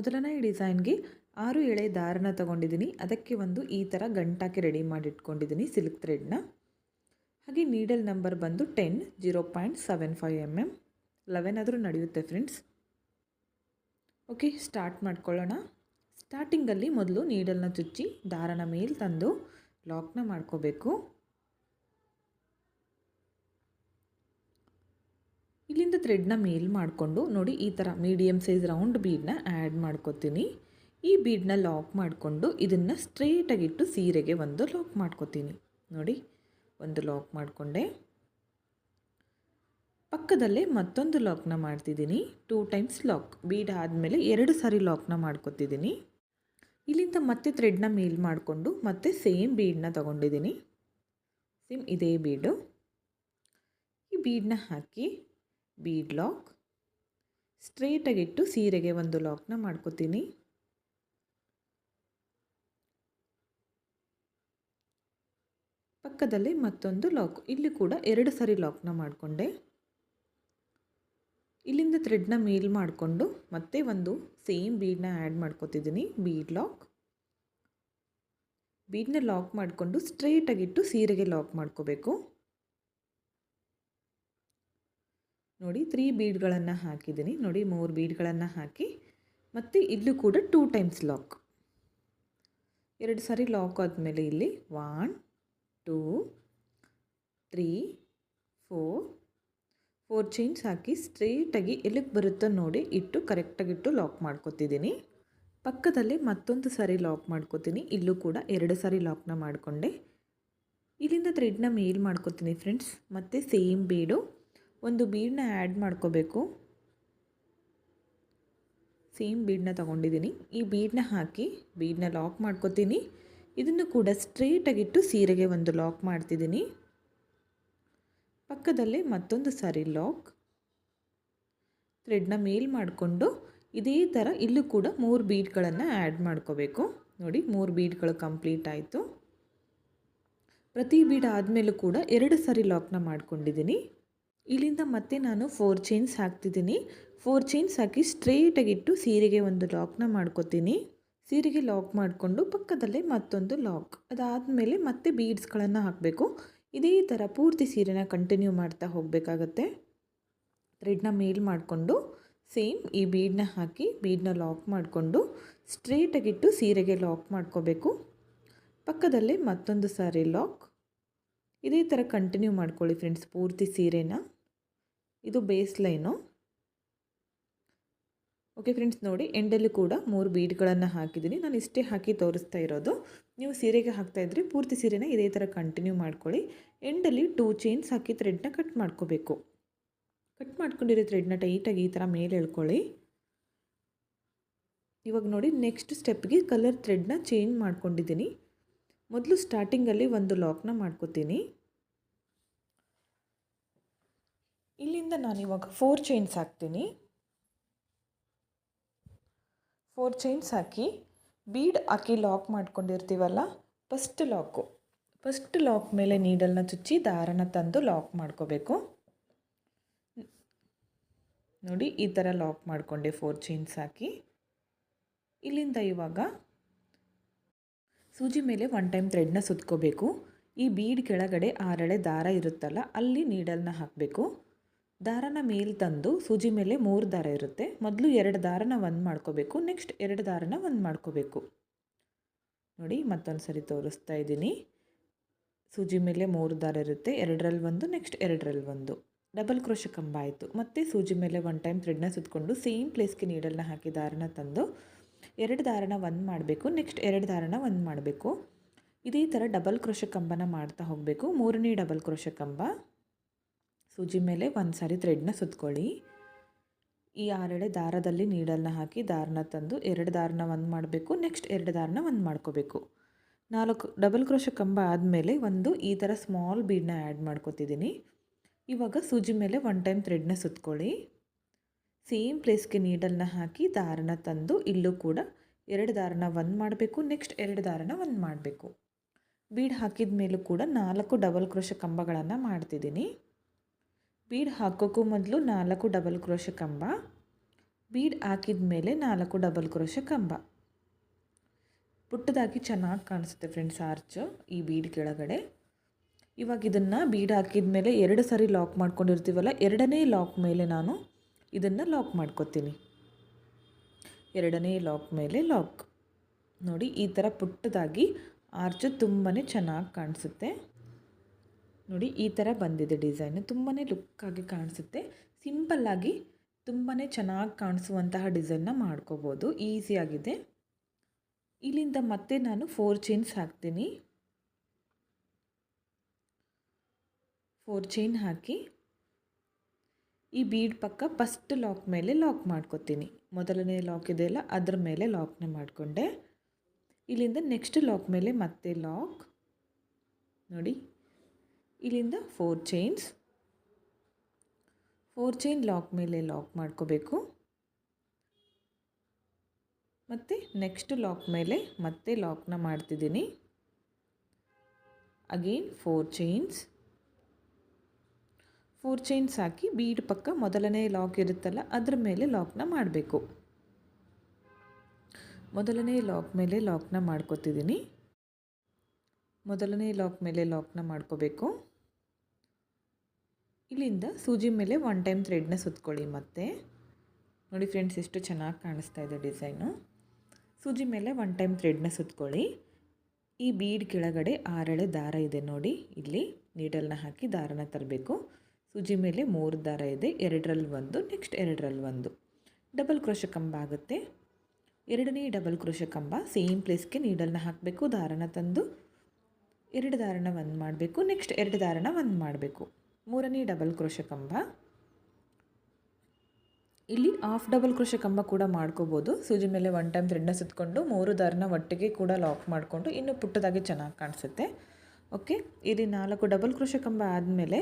ಮೊದಲನೇ ಡಿಸೈನ್ಗೆ ಆರು ಎಳೆ ದಾರನ ತಗೊಂಡಿದ್ದೀನಿ. ಅದಕ್ಕೆ ಒಂದು ಈ ಥರ ಗಂಟಾಕಿ ರೆಡಿ ಮಾಡಿಟ್ಕೊಂಡಿದ್ದೀನಿ ಸಿಲ್ಕ್ ಥ್ರೆಡ್ನ ಹಾಗೆ ನೀಡಲ್ ನಂಬರ್ ಬಂದು ten zero point seven five M M eleven ಆದರೂ ನಡೆಯುತ್ತೆ ಫ್ರೆಂಡ್ಸ್ ಓಕೆ ಸ್ಟಾರ್ಟ್ ಮಾಡ್ಕೊಳ್ಳೋಣ. ಸ್ಟಾರ್ಟಿಂಗಲ್ಲಿ ಮೊದಲು ನೀಡಲ್ನ ಚುಚ್ಚಿ ದಾರನ ಮೇಲೆ ತಂದು ಲಾಕ್ನ ಮಾಡ್ಕೋಬೇಕು. ಇಲ್ಲಿಂದ ಥ್ರೆಡ್ನ ಮೇಲ್ ಮಾಡಿಕೊಂಡು ನೋಡಿ ಈ ಥರ ಮೀಡಿಯಮ್ ಸೈಜ್ ರೌಂಡ್ ಬೀಡನ್ನ ಆ್ಯಡ್ ಮಾಡ್ಕೋತೀನಿ. ಈ ಬೀಡನ್ನ ಲಾಕ್ ಮಾಡಿಕೊಂಡು ಇದನ್ನು ಸ್ಟ್ರೇಟಾಗಿಟ್ಟು ಸೀರೆಗೆ ಒಂದು ಲಾಕ್ ಮಾಡ್ಕೋತೀನಿ. ನೋಡಿ, ಒಂದು ಲಾಕ್ ಮಾಡಿಕೊಂಡೆ. ಪಕ್ಕದಲ್ಲೇ ಮತ್ತೊಂದು ಲಾಕ್ನ ಮಾಡ್ತಿದ್ದೀನಿ. ಟೂ ಟೈಮ್ಸ್ ಲಾಕ್ ಬೀಡ್ ಆದಮೇಲೆ ಎರಡು ಸಾರಿ ಲಾಕ್ನ ಮಾಡ್ಕೊತಿದ್ದೀನಿ. ಇಲ್ಲಿಂದ ಮತ್ತೆ ಥ್ರೆಡ್ನ ಮೇಲ್ ಮಾಡಿಕೊಂಡು ಮತ್ತೆ ಸೇಮ್ ಬೀಡನ್ನ ತಗೊಂಡಿದ್ದೀನಿ. ಸೇಮ್ ಇದೇ ಬೀಡು ಈ ಬೀಡನ್ನ ಹಾಕಿ ಬೀಡ್ ಲಾಕ್ ಸ್ಟ್ರೇಟಾಗಿಟ್ಟು ಸೀರೆಗೆ ಒಂದು ಲಾಕ್ನ ಮಾಡ್ಕೋತೀನಿ. ಪಕ್ಕದಲ್ಲಿ ಮತ್ತೊಂದು ಲಾಕ್. ಇಲ್ಲಿ ಕೂಡ ಎರಡು ಸರಿ ಲಾಕ್ನ ಮಾಡಿಕೊಂಡೆ. ಇಲ್ಲಿಂದ ಥ್ರೆಡ್ನ ಮೇಲ್ ಮಾಡಿಕೊಂಡು ಮತ್ತೆ ಒಂದು ಸೇಮ್ ಬೀಡನ್ನ ಆ್ಯಡ್ ಮಾಡ್ಕೋತಿದ್ದೀನಿ. ಬೀಡ್ ಲಾಕ್ ಬೀಡನ್ನ ಲಾಕ್ ಮಾಡಿಕೊಂಡು ಸ್ಟ್ರೇಟಾಗಿಟ್ಟು ಸೀರೆಗೆ ಲಾಕ್ ಮಾಡ್ಕೋಬೇಕು. ನೋಡಿ ತ್ರೀ ಬೀಡ್ಗಳನ್ನು ಹಾಕಿದ್ದೀನಿ. ನೋಡಿ, ಮೂರು ಬೀಡ್ಗಳನ್ನು ಹಾಕಿ, ಮತ್ತು ಇಲ್ಲೂ ಕೂಡ ಟೂ ಟೈಮ್ಸ್ ಲಾಕ್ ಎರಡು ಸಾರಿ ಲಾಕ್ ಆದಮೇಲೆ ಇಲ್ಲಿ one two three four four chains ಹಾಕಿ ಸ್ಟ್ರೇಟಾಗಿ ಎಲ್ಲಿಗೆ ಬರುತ್ತೋ ನೋಡಿ ಇಟ್ಟು ಕರೆಕ್ಟಾಗಿಟ್ಟು ಲಾಕ್ ಮಾಡ್ಕೋತಿದ್ದೀನಿ. ಪಕ್ಕದಲ್ಲಿ ಮತ್ತೊಂದು ಸಾರಿ ಲಾಕ್ ಮಾಡ್ಕೋತೀನಿ. ಇಲ್ಲೂ ಕೂಡ ಎರಡು ಸಾರಿ ಲಾಕ್ನ ಮಾಡಿಕೊಂಡೆ. ಇಲ್ಲಿಂದ ಥ್ರೆಡ್ನ ಮೇಲ್ ಮಾಡ್ಕೋತೀನಿ ಫ್ರೆಂಡ್ಸ್ ಮತ್ತು ಸೇಮ್ ಬೀಡು ಒಂದು ಬೀಡನ್ನ ಆ್ಯಡ್ ಮಾಡ್ಕೋಬೇಕು. ಸೇಮ್ ಬೀಡನ್ನ ತೊಗೊಂಡಿದ್ದೀನಿ ಈ ಬೀಡನ್ನ ಹಾಕಿ ಬೀಡನ್ನ ಲಾಕ್ ಮಾಡ್ಕೋತೀನಿ. ಇದನ್ನು ಕೂಡ ಸ್ಟ್ರೇಟಾಗಿಟ್ಟು ಸೀರೆಗೆ ಒಂದು ಲಾಕ್ ಮಾಡ್ತಿದ್ದೀನಿ ಪಕ್ಕದಲ್ಲೇ ಮತ್ತೊಂದು ಸಾರಿ ಲಾಕ್ ಥ್ರೆಡ್ನ ಮೇಲ್ ಮಾಡಿಕೊಂಡು ಇದೇ ಥರ ಇಲ್ಲೂ ಕೂಡ ಮೂರು ಬೀಡ್ಗಳನ್ನು ಆ್ಯಡ್ ಮಾಡ್ಕೋಬೇಕು. ನೋಡಿ, ಮೂರು ಬೀಡ್ಗಳು ಕಂಪ್ಲೀಟ್ ಆಯಿತು. ಪ್ರತಿ ಬೀಡ್ ಆದಮೇಲೂ ಕೂಡ ಎರಡು ಸಾರಿ ಲಾಕ್ನ ಮಾಡ್ಕೊಂಡಿದ್ದೀನಿ ಇಲ್ಲಿಂದ ಮತ್ತೆ ನಾನು ಫೋರ್ ಚೈನ್ಸ್ ಹಾಕ್ತಿದ್ದೀನಿ. ಫೋರ್ ಚೈನ್ಸ್ ಹಾಕಿ ಸ್ಟ್ರೇಟಾಗಿಟ್ಟು ಸೀರೆಗೆ ಒಂದು ಲಾಕ್ನ ಮಾಡ್ಕೋತೀನಿ. ಸೀರೆಗೆ ಲಾಕ್ ಮಾಡಿಕೊಂಡು ಪಕ್ಕದಲ್ಲೇ ಮತ್ತೊಂದು ಲಾಕ್ ಅದಾದಮೇಲೆ ಮತ್ತೆ ಬೀಡ್ಸ್ಗಳನ್ನು ಹಾಕಬೇಕು. ಇದೇ ಥರ ಪೂರ್ತಿ ಸೀರೆನ ಕಂಟಿನ್ಯೂ ಮಾಡ್ತಾ ಹೋಗಬೇಕಾಗತ್ತೆ. ಥ್ರೆಡ್ನ ಮೇಲ್ ಮಾಡಿಕೊಂಡು ಸೇಮ್ ಈ ಬೀಡನ್ನ ಹಾಕಿ ಬೀಡನ್ನ ಲಾಕ್ ಮಾಡಿಕೊಂಡು ಸ್ಟ್ರೇಟಾಗಿಟ್ಟು ಸೀರೆಗೆ ಲಾಕ್ ಮಾಡ್ಕೋಬೇಕು. ಪಕ್ಕದಲ್ಲೇ ಮತ್ತೊಂದು ಸಾರಿ ಲಾಕ್ ಇದೇ ಥರ ಕಂಟಿನ್ಯೂ ಮಾಡ್ಕೊಳ್ಳಿ ಫ್ರೆಂಡ್ಸ್ ಪೂರ್ತಿ ಸೀರೆನ. ಇದು ಬೇಸ್ ಲೈನು ಓಕೆ ಫ್ರೆಂಡ್ಸ್ ನೋಡಿ ಎಂಡಲ್ಲಿ ಕೂಡ ಮೂರು ಬೀಡ್ಗಳನ್ನು ಹಾಕಿದ್ದೀನಿ. ನಾನು ಇಷ್ಟೇ ಹಾಕಿ ತೋರಿಸ್ತಾ ಇರೋದು. ನೀವು ಸೀರೆಗೆ ಹಾಕ್ತಾ ಇದ್ರೆ ಪೂರ್ತಿ ಸೀರೆನ ಇದೇ ಥರ ಕಂಟಿನ್ಯೂ ಮಾಡ್ಕೊಳ್ಳಿ. ಎಂಡಲ್ಲಿ ಟೂ ಚೈನ್ಸ್ ಹಾಕಿ ಥ್ರೆಡ್ನ ಕಟ್ ಮಾಡ್ಕೋಬೇಕು. ಕಟ್ ಮಾಡ್ಕೊಂಡಿರೋ ಥ್ರೆಡ್ನ ಟೈಟಾಗಿ ಈ ಥರ ಮೇಲೆ ಎಳ್ಕೊಳ್ಳಿ. ಇವಾಗ ನೋಡಿ ನೆಕ್ಸ್ಟ್ ಸ್ಟೆಪ್ಗೆ ಕಲರ್ ಥ್ರೆಡ್ನ ಚೇಂಜ್ ಮಾಡ್ಕೊಂಡಿದ್ದೀನಿ. ಮೊದಲು ಸ್ಟಾರ್ಟಿಂಗಲ್ಲಿ ಒಂದು ಲಾಕ್ನ ಮಾಡ್ಕೋತೀನಿ. ಇಲ್ಲಿಂದ ನಾನು ಇವಾಗ ಫೋರ್ ಚೈನ್ಸ್ ಹಾಕ್ತೀನಿ. ಫೋರ್ ಚೈನ್ಸ್ ಹಾಕಿ ಬೀಡ್ ಹಾಕಿ ಲಾಕ್ ಮಾಡ್ಕೊಂಡಿರ್ತೀವಲ್ಲ ಫಸ್ಟ್ ಲಾಕು ಫಸ್ಟ್ ಲಾಕ್ ಮೇಲೆ ನೀಡಲ್ನ ಚುಚ್ಚಿ ದಾರನ ತಂದು ಲಾಕ್ ಮಾಡ್ಕೋಬೇಕು. ನೋಡಿ, ಈ ಥರ ಲಾಕ್ ಮಾಡಿಕೊಂಡೆ ಫೋರ್ ಚೈನ್ಸ್ ಹಾಕಿ. ಇಲ್ಲಿಂದ ಇವಾಗ ಸೂಜಿ ಮೇಲೆ ಒನ್ ಟೈಮ್ ಥ್ರೆಡ್ನ ಸುತ್ಕೋಬೇಕು. ಈ ಬೀಡ್ ಕೆಳಗಡೆ ಆರಳೆ ದಾರ ಇರುತ್ತಲ್ಲ, ಅಲ್ಲಿ ನೀಡಲ್ನ ಹಾಕಬೇಕು. ದಾರನ ಮೇಲೆ ತಂದು ಸೂಜಿ ಮೇಲೆ ಮೂರು ದಾರ ಇರುತ್ತೆ. ಮೊದಲು ಎರಡು ದಾರನ ಒಂದು ಮಾಡ್ಕೋಬೇಕು ನೆಕ್ಸ್ಟ್ ಎರಡು ದಾರನ ಒಂದು ಮಾಡ್ಕೋಬೇಕು. ನೋಡಿ ಮತ್ತೊಂದು ಸರಿ ತೋರಿಸ್ತಾ ಇದ್ದೀನಿ. ಸೂಜಿ ಮೇಲೆ ಮೂರು ದಾರ ಇರುತ್ತೆ ಎರಡರಲ್ಲಿ ಒಂದು ನೆಕ್ಸ್ಟ್ ಎರಡರಲ್ಲಿ ಒಂದು. ಡಬಲ್ ಕ್ರೋಶ ಕಂಬ ಆಯಿತು. ಮತ್ತು ಸೂಜಿ ಮೇಲೆ ಒನ್ ಟೈಮ್ ಥ್ರೆಡ್ನ ಸುತ್ತಕೊಂಡು ಸೇಮ್ ಪ್ಲೇಸ್ಗೆ ನೀಡಲ್ನ ಹಾಕಿ ದಾರನ ತಂದು ಎರಡು ದಾರನ ಒಂದು ಮಾಡಬೇಕು. ನೆಕ್ಸ್ಟ್ ಎರಡು ದಾರನ ಒಂದು ಮಾಡಬೇಕು. ಇದೇ ಥರ ಡಬಲ್ ಕ್ರೋಶ ಕಂಬನ ಮಾಡ್ತಾ ಹೋಗಬೇಕು. ಮೂರನೇ ಡಬಲ್ ಕ್ರೋಶ ಕಂಬ. ಸೂಜಿ ಮೇಲೆ ಒಂದು ಸಾರಿ ಥ್ರೆಡ್ನ ಸುತ್ಕೊಳ್ಳಿ. ಈ ಆರೆಡೆ ದಾರದಲ್ಲಿ ನೀಡಲ್ನ ಹಾಕಿ ದಾರನ ತಂದು ಎರಡು ದಾರನ ಒಂದು ಮಾಡಬೇಕು. ನೆಕ್ಸ್ಟ್ ಎರಡು ದಾರನ ಒಂದು ಮಾಡ್ಕೋಬೇಕು. ನಾಲ್ಕು ಡಬಲ್ ಕ್ರೋಶ ಕಂಬ ಆದಮೇಲೆ ಒಂದು ಈ ಥರ ಸ್ಮಾಲ್ ಬೀಡನ್ನ ಆ್ಯಡ್ ಮಾಡ್ಕೋತಿದ್ದೀನಿ. ಇವಾಗ ಸೂಜಿ ಮೇಲೆ ಒನ್ ಟೈಮ್ ಥ್ರೆಡ್ನ ಸುತ್ಕೊಳ್ಳಿ. ಸೇಮ್ ಪ್ಲೇಸ್ಗೆ ನೀಡಲ್ನ ಹಾಕಿ ದಾರನ ತಂದು ಇಲ್ಲೂ ಕೂಡ ಎರಡು ದಾರನ ಒಂದು ಮಾಡಬೇಕು, ನೆಕ್ಸ್ಟ್ ಎರಡು ದಾರನ ಒಂದು ಮಾಡಬೇಕು. ಬೀಡ್ ಹಾಕಿದ ಮೇಲೂ ಕೂಡ ನಾಲ್ಕು ಡಬಲ್ ಕ್ರೋಶ ಕಂಬಗಳನ್ನು ಮಾಡ್ತಿದ್ದೀನಿ. ಬೀಡ್ ಹಾಕೋಕ್ಕೂ ಮೊದಲು ನಾಲ್ಕು ಡಬಲ್ ಕ್ರೋಶ ಕಂಬ, ಬೀಡ್ ಹಾಕಿದ ಮೇಲೆ ನಾಲ್ಕು ಡಬಲ್ ಕ್ರೋಶ ಕಂಬ. ಪುಟ್ಟದಾಗಿ ಚೆನ್ನಾಗಿ ಕಾಣಿಸುತ್ತೆ ಫ್ರೆಂಡ್ಸ್ ಆರ್ಚು ಈ ಬೀಡ್ ಕೆಳಗಡೆ. ಇವಾಗ ಇದನ್ನು ಬೀಡ್ ಹಾಕಿದ ಮೇಲೆ ಎರಡು ಸರಿ ಲಾಕ್ ಮಾಡ್ಕೊಂಡಿರ್ತೀವಲ್ಲ, ಎರಡನೇ ಲಾಕ್ ಮೇಲೆ ನಾನು ಇದನ್ನು ಲಾಕ್ ಮಾಡ್ಕೊತೀನಿ. ಎರಡನೇ ಲಾಕ್ ಮೇಲೆ ಲಾಕ್. ನೋಡಿ, ಈ ಥರ ಪುಟ್ಟದಾಗಿ ಆರ್ಚು ತುಂಬಾ ಚೆನ್ನಾಗಿ ಕಾಣಿಸುತ್ತೆ. ನೋಡಿ, ಈ ಥರ ಬಂದಿದೆ ಡಿಸೈನು. ತುಂಬಾ ಲುಕ್ಕಾಗಿ ಕಾಣಿಸುತ್ತೆ. ಸಿಂಪಲ್ಲಾಗಿ ತುಂಬಾ ಚೆನ್ನಾಗಿ ಕಾಣಿಸುವಂತಹ ಡಿಸೈನ್ನ ಮಾಡ್ಕೋಬೋದು. ಈಸಿಯಾಗಿದೆ ಇಲ್ಲಿಂದ ಮತ್ತೆ ನಾನು ಫೋರ್ ಚೈನ್ಸ್ ಹಾಕ್ತೀನಿ. ಫೋರ್ ಚೈನ್ ಹಾಕಿ ಈ ಬೀಡ್ ಪಕ್ಕ ಫಸ್ಟ್ ಲಾಕ್ ಮೇಲೆ ಲಾಕ್ ಮಾಡ್ಕೊತೀನಿ. ಮೊದಲನೇ ಲಾಕ್ ಇದೆಯಲ್ಲ ಅದ್ರ ಮೇಲೆ ಲಾಕ್ನ ಮಾಡಿಕೊಂಡೆ. ಇಲ್ಲಿಂದ ನೆಕ್ಸ್ಟ್ ಲಾಕ್ ಮೇಲೆ ಮತ್ತೆ ಲಾಕ್ ನೋಡಿ, ಇಲ್ಲಿಂದ four chains four chain lock ಮೇಲೆ ಲಾಕ್ ಮಾಡ್ಕೋಬೇಕು. ಮತ್ತು ನೆಕ್ಸ್ಟ್ ಲಾಕ್ ಮೇಲೆ ಮತ್ತೆ ಲಾಕ್ನ ಮಾಡ್ತಿದ್ದೀನಿ. Again four chains four chains ಹಾಕಿ ಬೀಡ್ ಪಕ್ಕ ಮೊದಲನೇ ಲಾಕ್ ಇರುತ್ತಲ್ಲ, ಅದ್ರ ಮೇಲೆ ಲಾಕ್ನ ಮಾಡಬೇಕು. ಮೊದಲನೇ ಲಾಕ್ ಮೇಲೆ ಲಾಕ್ನ ಮಾಡ್ಕೋತಿದ್ದೀನಿ ಮೊದಲನೇ ಲಾಕ್ ಮೇಲೆ ಲಾಕ್ನ ಮಾಡ್ಕೋಬೇಕು. ಇಲ್ಲಿಂದ ಸೂಜಿ ಮೇಲೆ ಒನ್ ಟೈಮ್ ಥ್ರೆಡ್ನ ಸುತ್ಕೊಳ್ಳಿ ಮತ್ತೆ. ನೋಡಿ ಫ್ರೆಂಡ್ಸ್, ಎಷ್ಟು ಚೆನ್ನಾಗಿ ಕಾಣಿಸ್ತಾ ಇದೆ ಡಿಸೈನು. ಸೂಜಿ ಮೇಲೆ ಒನ್ ಟೈಮ್ ಥ್ರೆಡ್ನ ಸುತ್ಕೊಳ್ಳಿ. ಈ ಬೀಡ್ ಕೆಳಗಡೆ ಆರಳೆ ದಾರ ಇದೆ ನೋಡಿ, ಇಲ್ಲಿ ನೀಡಲ್ನ ಹಾಕಿ ದಾರನ ತರಬೇಕು. ಸೂಜಿ ಮೇಲೆ ಮೂರು ದಾರ ಇದೆ, ಎರಡರಲ್ಲಿ ಒಂದು, ನೆಕ್ಸ್ಟ್ ಎರಡರಲ್ಲಿ ಒಂದು. ಡಬಲ್ ಕ್ರೋಶ ಕಂಬ ಆಗುತ್ತೆ. ಎರಡನೇ ಡಬಲ್ ಕ್ರೋಶ ಕಂಬ ಸೇಮ್ ಪ್ಲೇಸ್ಗೆ ನೀಡಲ್ನ ಹಾಕಬೇಕು ದಾರನ ತಂದು. ಎರಡು ದಾರನ ಒಂದು ಮಾಡಬೇಕು, ನೆಕ್ಸ್ಟ್ ಎರಡು ದಾರನ ಒಂದು ಮಾಡಬೇಕು. ಮೂರನೇ ಡಬಲ್ ಕ್ರೋಶ ಕಂಬ. ಇಲ್ಲಿ ಆಫ್ ಡಬಲ್ ಕ್ರೋಶ ಕಂಬ ಕೂಡ ಮಾಡ್ಕೋಬೋದು. ಸೂಜಿ ಮೇಲೆ ಒನ್ ಟೈಮ್ ಥ್ರೆಡ್ನ ಸುತ್ತಕೊಂಡು ಮೂರು ದಾರನ ಒಟ್ಟಿಗೆ ಕೂಡ ಲಾಕ್ ಮಾಡಿಕೊಂಡು ಇನ್ನೂ ಪುಟ್ಟದಾಗಿ ಚೆನ್ನಾಗಿ ಕಾಣಿಸುತ್ತೆ. ಓಕೆ ಇಲ್ಲಿ ನಾಲ್ಕು ಡಬಲ್ ಕ್ರೋಶ ಕಂಬ ಆದಮೇಲೆ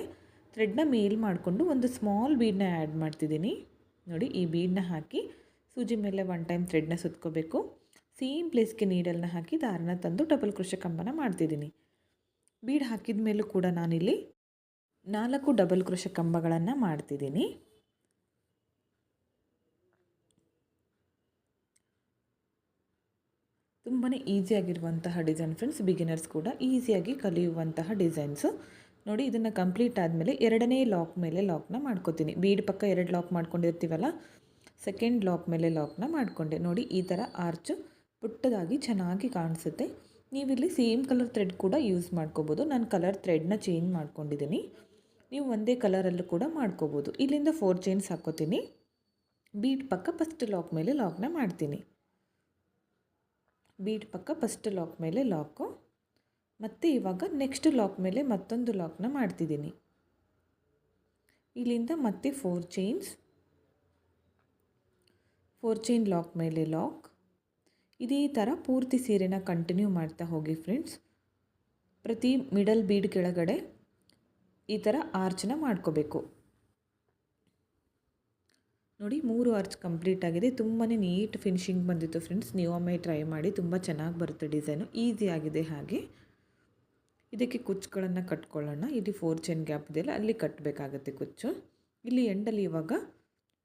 ಥ್ರೆಡ್ನ ಮೇಲ್ ಮಾಡಿಕೊಂಡು ಒಂದು ಸ್ಮಾಲ್ ಬೀಡನ್ನ ಆ್ಯಡ್ ಮಾಡ್ತಿದ್ದೀನಿ. ನೋಡಿ, ಈ ಬೀಡನ್ನ ಹಾಕಿ ಸೂಜಿ ಮೇಲೆ ಒನ್ ಟೈಮ್ ಥ್ರೆಡ್ನ ಸುತ್ಕೋಬೇಕು. ಸೇಮ್ ಪ್ಲೇಸ್ಗೆ ನೀಡಲ್ನ ಹಾಕಿ ದಾರನ ತಂದು ಡಬಲ್ ಕ್ರೋಶ ಕಂಬನ ಮಾಡ್ತಿದ್ದೀನಿ. ಬೀಡ್ ಹಾಕಿದ ಮೇಲೂ ಕೂಡ ನಾನಿಲ್ಲಿ ನಾಲ್ಕು ಡಬಲ್ ಕ್ರೋಶ ಕಂಬಗಳನ್ನು ಮಾಡ್ತಿದ್ದೀನಿ. ತುಂಬಾ ಈಸಿಯಾಗಿರುವಂತಹ ಡಿಸೈನ್ ಫ್ರೆಂಡ್ಸ್, ಬಿಗಿನರ್ಸ್ ಕೂಡ ಈಸಿಯಾಗಿ ಕಲಿಯುವಂತಹ ಡಿಸೈನ್ಸು. ನೋಡಿ ಇದನ್ನು ಕಂಪ್ಲೀಟ್ ಆದಮೇಲೆ ಎರಡನೇ ಲಾಕ್ ಮೇಲೆ ಲಾಕ್ನ ಮಾಡ್ಕೋತೀನಿ. ಬೀಡ್ ಪಕ್ಕ ಎರಡು ಲಾಕ್ ಮಾಡ್ಕೊಂಡಿರ್ತೀವಲ್ಲ ಸೆಕೆಂಡ್ ಲಾಕ್ ಮೇಲೆ ಲಾಕ್ನ ಮಾಡಿಕೊಂಡೆ. ನೋಡಿ ಈ ಥರ ಆರ್ಚು ಪುಟ್ಟದಾಗಿ ಚೆನ್ನಾಗಿ ಕಾಣಿಸುತ್ತೆ. ನೀವಿಲ್ಲಿ ಸೇಮ್ ಕಲರ್ ಥ್ರೆಡ್ ಕೂಡ ಯೂಸ್ ಮಾಡ್ಕೋಬೋದು. ನಾನು ಕಲರ್ ಥ್ರೆಡ್ನ ಚೇಂಜ್ ಮಾಡ್ಕೊಂಡಿದ್ದೀನಿ. ನೀವು ಒಂದೇ ಕಲರಲ್ಲೂ ಕೂಡ ಮಾಡ್ಕೋಬೋದು. ಇಲ್ಲಿಂದ ಫೋರ್ ಚೈನ್ಸ್ ಹಾಕ್ಕೋತೀನಿ ಬೀಟ್ ಪಕ್ಕ ಫಸ್ಟ್ ಲಾಕ್ ಮೇಲೆ ಲಾಕ್ನ ಮಾಡ್ತೀನಿ. ಬೀಟ್ ಪಕ್ಕ ಫಸ್ಟ್ ಲಾಕ್ ಮೇಲೆ ಲಾಕು ಮತ್ತು ಇವಾಗ ನೆಕ್ಸ್ಟ್ ಲಾಕ್ ಮೇಲೆ ಮತ್ತೊಂದು ಲಾಕ್ನ ಮಾಡ್ತಿದ್ದೀನಿ. ಇಲ್ಲಿಂದ ಮತ್ತೆ four chains four chain lock ಮೇಲೆ ಲಾಕ್ ಇದೇ ಥರ ಪೂರ್ತಿ ಸೀರೆನ ಕಂಟಿನ್ಯೂ ಮಾಡ್ತಾ ಹೋಗಿ ಫ್ರೆಂಡ್ಸ್ ಪ್ರತಿ ಮಿಡಲ್ ಬೀಡ್ ಕೆಳಗಡೆ ಈ ಥರ ಆರ್ಚನ್ನ ಮಾಡ್ಕೋಬೇಕು. ನೋಡಿ ಮೂರು ಆರ್ಚ್ ಕಂಪ್ಲೀಟ್ ಆಗಿದೆ. ತುಂಬಾ ನೀಟ್ ಫಿನಿಶಿಂಗ್ ಬಂದಿತ್ತು ಫ್ರೆಂಡ್ಸ್ ನೀವು ಒಮ್ಮೆ ಟ್ರೈ ಮಾಡಿ ತುಂಬ ಚೆನ್ನಾಗಿ ಬರುತ್ತೆ ಡಿಸೈನು ಆಗಿದೆ ಹಾಗೆ. ಇದಕ್ಕೆ ಕುಚ್ಚುಗಳನ್ನು ಕಟ್ಕೊಳ್ಳೋಣ. ಇಲ್ಲಿ ಫೋರ್ ಚೈನ್ ಗ್ಯಾಪ್ ಇದೆಯಲ್ಲ ಅಲ್ಲಿ ಕಟ್ಟಬೇಕಾಗತ್ತೆ ಕುಚ್ಚು. ಇಲ್ಲಿ ಎಂಡಲ್ಲಿ ಇವಾಗ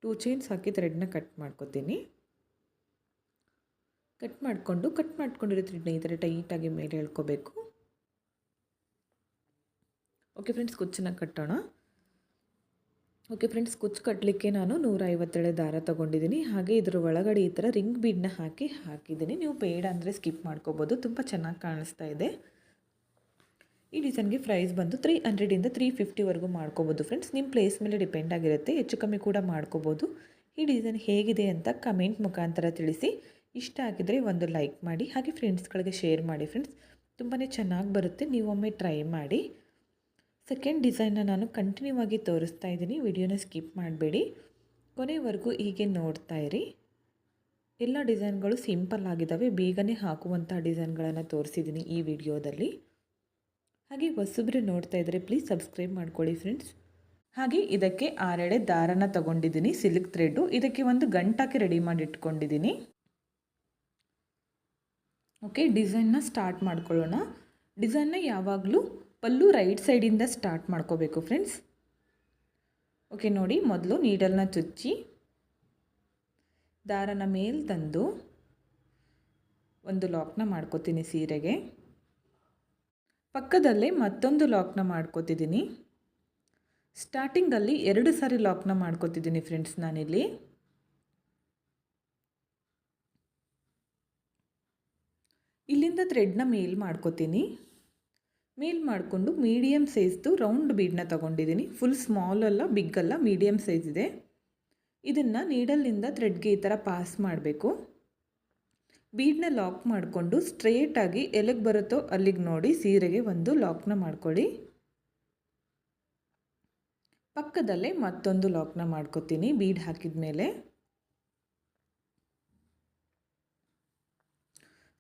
ಟೂ ಚೈನ್ಸ್ ಹಾಕಿ ಥ್ರೆಡ್ನ ಕಟ್ ಮಾಡ್ಕೊತೀನಿ. ಕಟ್ ಮಾಡಿಕೊಂಡು ಕಟ್ ಮಾಡ್ಕೊಂಡಿರೋ ಥ್ರೆಡ್ನ ಈ ಥರ ಟೈಟಾಗಿ ಮೇಲೆ ಹೇಳ್ಕೋಬೇಕು ಓಕೆ ಫ್ರೆಂಡ್ಸ್ ಕುಚ್ಚನ್ನ ಕಟ್ಟೋಣ. ಓಕೆ ಫ್ರೆಂಡ್ಸ್ ಕುಚ್ಚು ಕಟ್ಟಲಿಕ್ಕೆ ನಾನು ನೂರ ಐವತ್ತೇಳೆ ದಾರ ತೊಗೊಂಡಿದ್ದೀನಿ. ಹಾಗೆ ಇದರ ಒಳಗಡೆ ಈ ಥರ ರಿಂಗ್ ಬೀಡನ್ನ ಹಾಕಿ ಹಾಕಿದ್ದೀನಿ. ನೀವು ಬೇಡ ಅಂದರೆ ಸ್ಕಿಪ್ ಮಾಡ್ಕೋಬೋದು. ತುಂಬ ಚೆನ್ನಾಗಿ ಕಾಣಿಸ್ತಾ ಇದೆ. ಈ ಡಿಸೈನ್ಗೆ ಪ್ರೈಸ್ ಬಂದು ತ್ರೀ ಹಂಡ್ರೆಡಿಂದ ತ್ರೀ ಫಿಫ್ಟಿವರೆಗೂ ಮಾಡ್ಕೋಬೋದು ಫ್ರೆಂಡ್ಸ್ ನಿಮ್ಮ ಪ್ಲೇಸ್ ಮೇಲೆ ಡಿಪೆಂಡ್ ಆಗಿರುತ್ತೆ, ಹೆಚ್ಚು ಕಮ್ಮಿ ಕೂಡ ಮಾಡ್ಕೋಬೋದು. ಈ ಡಿಸೈನ್ ಹೇಗಿದೆ ಅಂತ ಕಮೆಂಟ್ ಮುಖಾಂತರ ತಿಳಿಸಿ. ಇಷ್ಟ ಆಗಿದರೆ ಒಂದು ಲೈಕ್ ಮಾಡಿ, ಹಾಗೆ ಫ್ರೆಂಡ್ಸ್ಗಳಿಗೆ ಶೇರ್ ಮಾಡಿ ಫ್ರೆಂಡ್ಸ್ ತುಂಬಾ ಚೆನ್ನಾಗಿ ಬರುತ್ತೆ ನೀವೊಮ್ಮೆ ಟ್ರೈ ಮಾಡಿ. ಸೆಕೆಂಡ್ ಡಿಸೈನ್ನ ನಾನು ಕಂಟಿನ್ಯೂ ಆಗಿ ತೋರಿಸ್ತಾ ಇದ್ದೀನಿ, ವಿಡಿಯೋನ ಸ್ಕಿಪ್ ಮಾಡಬೇಡಿ. ಕೊನೆವರೆಗೂ ಹೀಗೆ ನೋಡ್ತಾ ಇರಿ. ಎಲ್ಲ ಡಿಸೈನ್ಗಳು ಸಿಂಪಲ್ ಆಗಿದ್ದಾವೆ, ಬೇಗನೆ ಹಾಕುವಂಥ ಡಿಸೈನ್ಗಳನ್ನು ತೋರಿಸಿದ್ದೀನಿ ಈ ವಿಡಿಯೋದಲ್ಲಿ. ಹಾಗೆ ಹೊಸಬ್ರು ನೋಡ್ತಾ ಇದ್ದರೆ ಪ್ಲೀಸ್ ಸಬ್ಸ್ಕ್ರೈಬ್ ಮಾಡ್ಕೊಳ್ಳಿ ಫ್ರೆಂಡ್ಸ್ ಹಾಗೆ ಇದಕ್ಕೆ ಆರೆಡೆ ದಾರನ ತಗೊಂಡಿದ್ದೀನಿ ಸಿಲ್ಕ್ ಥ್ರೆಡ್ಡು ಇದಕ್ಕೆ ಒಂದು ಗಂಟಾಕಿ ರೆಡಿ ಮಾಡಿ ಇಟ್ಕೊಂಡಿದ್ದೀನಿ. ಓಕೆ ಡಿಸೈನ್ನ ಸ್ಟಾರ್ಟ್ ಮಾಡ್ಕೊಳ್ಳೋಣ. ಡಿಸೈನ್ನ ಯಾವಾಗಲೂ ಪಲ್ಲು ರೈಟ್ ಸೈಡಿಂದ ಸ್ಟಾರ್ಟ್ ಮಾಡ್ಕೋಬೇಕು ಫ್ರೆಂಡ್ಸ್ ಓಕೆ ನೋಡಿ ಮೊದಲು ನೀಡಲ್ನ ಚುಚ್ಚಿ, ದಾರನ ಮೇಲೆ ತಂದು ಒಂದು ಲಾಕ್ನ ಮಾಡ್ಕೋತೀನಿ ಸೀರೆಗೆ. ಪಕ್ಕದಲ್ಲೇ ಮತ್ತೊಂದು ಲಾಕ್ನ ಮಾಡ್ಕೋತಿದ್ದೀನಿ ಸ್ಟಾರ್ಟಿಂಗಲ್ಲಿ ಎರಡು ಸಾರಿ ಲಾಕ್ನ ಮಾಡ್ಕೋತಿದ್ದೀನಿ ಫ್ರೆಂಡ್ಸ್ ನಾನಿಲ್ಲಿ. ಇಲ್ಲಿಂದ ಥ್ರೆಡ್ನ ಮೇಲ್ ಮಾಡ್ಕೋತೀನಿ. ಮೇಲ್ ಮಾಡಿಕೊಂಡು ಮೀಡಿಯಮ್ ಸೈಜ್ದು ರೌಂಡ್ ಬೀಡನ್ನ ತೊಗೊಂಡಿದ್ದೀನಿ ಫುಲ್ ಸ್ಮಾಲ್ ಅಲ್ಲ ಬಿಗ್ ಅಲ್ಲ ಮೀಡಿಯಮ್ ಸೈಜ್ ಇದೆ. ಇದನ್ನು ನೀಡಲ್ನಿಂದ ಥ್ರೆಡ್ಗೆ ಈ ಥರ ಪಾಸ್ ಮಾಡಬೇಕು. ಬೀಡನ್ನ ಲಾಕ್ ಮಾಡಿಕೊಂಡು ಸ್ಟ್ರೇಟಾಗಿ ಎಲ್ಲಿಗೆ ಬರುತ್ತೋ ಅಲ್ಲಿಗೆ ನೋಡಿ ಸೀರೆಗೆ ಒಂದು ಲಾಕ್ನ ಮಾಡ್ಕೊಳ್ಳಿ. ಪಕ್ಕದಲ್ಲೇ ಮತ್ತೊಂದು ಲಾಕ್ನ ಮಾಡ್ಕೊತೀನಿ ಬೀಡ್ ಹಾಕಿದ ಮೇಲೆ.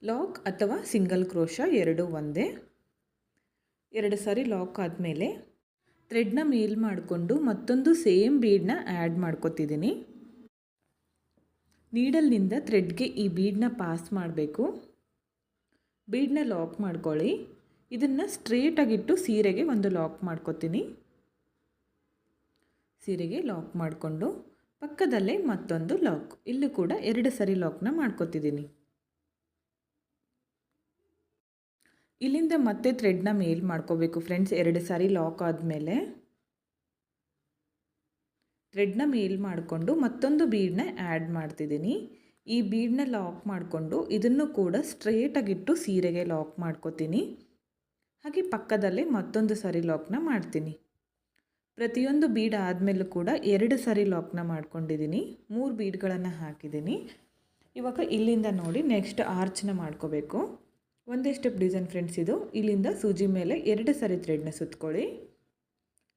ಲಾಕ್ ಅಥವಾ ಸಿಂಗಲ್ ಕ್ರೋಶ ಎರಡು ಒಂದೇ. ಎರಡು ಸಾರಿ ಲಾಕ್ ಆದಮೇಲೆ ಥ್ರೆಡ್ನ ಮೇಲ್ ಮಾಡಿಕೊಂಡು ಮತ್ತೊಂದು ಸೇಮ್ ಬೀಡನ್ನ ಆ್ಯಡ್ ಮಾಡ್ಕೊತಿದ್ದೀನಿ ನೀಡಲ್ನಿಂದ ಥ್ರೆಡ್ಗೆ ಈ ಬೀಡನ್ನ ಪಾಸ್ ಮಾಡಬೇಕು. ಬೀಡನ್ನ ಲಾಕ್ ಮಾಡ್ಕೊಳ್ಳಿ. ಇದನ್ನು ಸ್ಟ್ರೇಟಾಗಿಟ್ಟು ಸೀರೆಗೆ ಒಂದು ಲಾಕ್ ಮಾಡ್ಕೊತೀನಿ. ಸೀರೆಗೆ ಲಾಕ್ ಮಾಡಿಕೊಂಡು ಪಕ್ಕದಲ್ಲೇ ಮತ್ತೊಂದು ಲಾಕ್. ಇಲ್ಲೂ ಕೂಡ ಎರಡು ಸರಿ ಲಾಕ್ನ ಮಾಡ್ಕೊತಿದ್ದೀನಿ. ಇಲ್ಲಿಂದ ಮತ್ತೆ ಥ್ರೆಡ್ನ ಮೇಲ್ ಮಾಡ್ಕೋಬೇಕು ಫ್ರೆಂಡ್ಸ್. ಎರಡು ಸಾರಿ ಲಾಕ್ ಆದಮೇಲೆ ಥ್ರೆಡ್ನ ಮೇಲ್ ಮಾಡಿಕೊಂಡು ಮತ್ತೊಂದು ಬೀಡನ್ನ ಆ್ಯಡ್ ಮಾಡ್ತಿದ್ದೀನಿ. ಈ ಬೀಡನ್ನ ಲಾಕ್ ಮಾಡಿಕೊಂಡು ಇದನ್ನು ಕೂಡ ಸ್ಟ್ರೇಟಾಗಿಟ್ಟು ಸೀರೆಗೆ ಲಾಕ್ ಮಾಡ್ಕೋತೀನಿ. ಹಾಗೆ ಪಕ್ಕದಲ್ಲೇ ಮತ್ತೊಂದು ಸರಿ ಲಾಕ್ನ ಮಾಡ್ತೀನಿ. ಪ್ರತಿಯೊಂದು ಬೀಡ್ ಆದಮೇಲೂ ಕೂಡ ಎರಡು ಸರಿ ಲಾಕ್ನ ಮಾಡ್ಕೊಂಡಿದ್ದೀನಿ. ಮೂರು ಬೀಡ್ಗಳನ್ನು ಹಾಕಿದ್ದೀನಿ. ಇವಾಗ ಇಲ್ಲಿಂದ ನೋಡಿ ನೆಕ್ಸ್ಟ್ ಆರ್ಚ್ನ ಮಾಡ್ಕೋಬೇಕು. ಒಂದೇ ಸ್ಟೆಪ್ ಡಿಸೈನ್ ಫ್ರೆಂಡ್ಸ್ ಇದು. ಇಲ್ಲಿಂದ ಸೂಜಿ ಮೇಲೆ ಎರಡು ಸರಿ ಥ್ರೆಡ್ನ ಸುತ್ಕೊಳ್ಳಿ.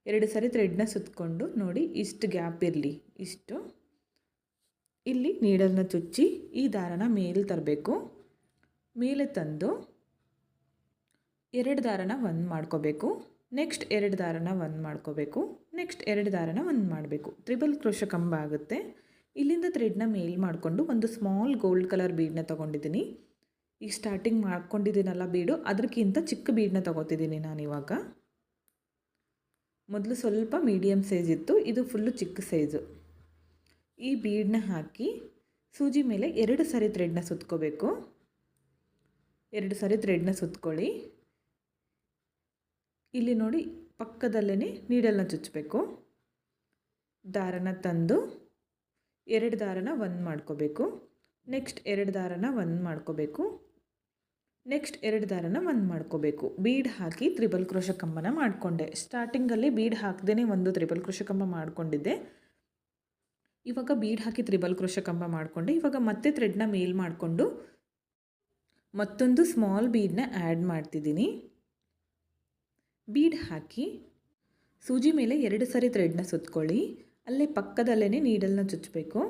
ಎರಡು ಸರಿ ಥ್ರೆಡ್ನ ಸುತ್ತಕೊಂಡು ನೋಡಿ ಇಷ್ಟು ಗ್ಯಾಪ್ ಇರಲಿ. ಇಷ್ಟು. ಇಲ್ಲಿ ನೀಡಲ್ನ ಚುಚ್ಚಿ ಈ ದಾರನ ಮೇಲೆ ತರಬೇಕು. ಮೇಲೆ ತಂದು ಎರಡು ದಾರನ ಒಂದು ಮಾಡ್ಕೋಬೇಕು. ನೆಕ್ಸ್ಟ್ ಎರಡು ದಾರನ ಒಂದು ಮಾಡ್ಕೋಬೇಕು. ನೆಕ್ಸ್ಟ್ ಎರಡು ದಾರನ ಒಂದು ಮಾಡಬೇಕು. ತ್ರಿಬಲ್ ಕ್ರೋಶ ಕಂಬ ಆಗುತ್ತೆ. ಇಲ್ಲಿಂದ ಥ್ರೆಡ್ನ ಮೇಲ್ ಮಾಡಿಕೊಂಡು ಒಂದು ಸ್ಮಾಲ್ ಗೋಲ್ಡ್ ಕಲರ್ ಬೀಡನ್ನ ತೊಗೊಂಡಿದ್ದೀನಿ. ಈಗ ಸ್ಟಾರ್ಟಿಂಗ್ ಮಾಡ್ಕೊಂಡಿದ್ದೀನಲ್ಲ ಬೀಡು ಅದಕ್ಕಿಂತ ಚಿಕ್ಕ ಬೀಡನ್ನ ತೊಗೋತಿದ್ದೀನಿ ನಾನಿವಾಗ. ಮೊದಲು ಸ್ವಲ್ಪ ಮೀಡಿಯಮ್ ಸೈಜ್ ಇತ್ತು, ಇದು ಫುಲ್ಲು ಚಿಕ್ಕ ಸೈಜು ಈ ಬೀಡನ್ನ ಹಾಕಿ ಸೂಜಿ ಮೇಲೆ ಎರಡು ಸರಿ ಥ್ರೆಡ್ನ ಸುತ್ಕೋಬೇಕು. ಎರಡು ಸರಿ ಥ್ರೆಡ್ನ ಸುತ್ಕೊಳ್ಳಿ. ಇಲ್ಲಿ ನೋಡಿ ಪಕ್ಕದಲ್ಲೇ ನೀಡಲ್ನ ಚುಚ್ಚಬೇಕು ದಾರನ ತಂದು ಎರಡು ದಾರನ ಒಂದು ಮಾಡ್ಕೋಬೇಕು. ನೆಕ್ಸ್ಟ್ ಎರಡು ದಾರನ ಒಂದು ಮಾಡ್ಕೋಬೇಕು. ನೆಕ್ಸ್ಟ್ ಎರಡು ದಾರನ ಒಂದು ಮಾಡ್ಕೋಬೇಕು. ಬೀಡ್ ಹಾಕಿ ತ್ರಿಬಲ್ ಕ್ರೋಶ ಕಂಬನ ಮಾಡಿಕೊಂಡೆ ಸ್ಟಾರ್ಟಿಂಗಲ್ಲಿ ಬೀಡ್ ಹಾಕ್ದೇ ಒಂದು ತ್ರಿಬಲ್ ಕ್ರೋಶ ಕಂಬ ಮಾಡಿಕೊಂಡಿದ್ದೆ. ಇವಾಗ ಬೀಡ್ ಹಾಕಿ ತ್ರಿಬಲ್ ಕ್ರೋಶ ಕಂಬ ಮಾಡಿಕೊಂಡೆ. ಇವಾಗ ಮತ್ತೆ ಥ್ರೆಡ್ನ ಮೇಲ್ ಮಾಡಿಕೊಂಡು ಮತ್ತೊಂದು ಸ್ಮಾಲ್ ಬೀಡನ್ನ ಆ್ಯಡ್ ಮಾಡ್ತಿದ್ದೀನಿ. ಬೀಡ್ ಹಾಕಿ ಸೂಜಿ ಮೇಲೆ ಎರಡು ಸರಿ ಥ್ರೆಡ್ನ ಸುತ್ಕೊಳ್ಳಿ. ಅಲ್ಲೇ ಪಕ್ಕದಲ್ಲೇ ನೀಡಲ್ನ ಚುಚ್ಚಬೇಕು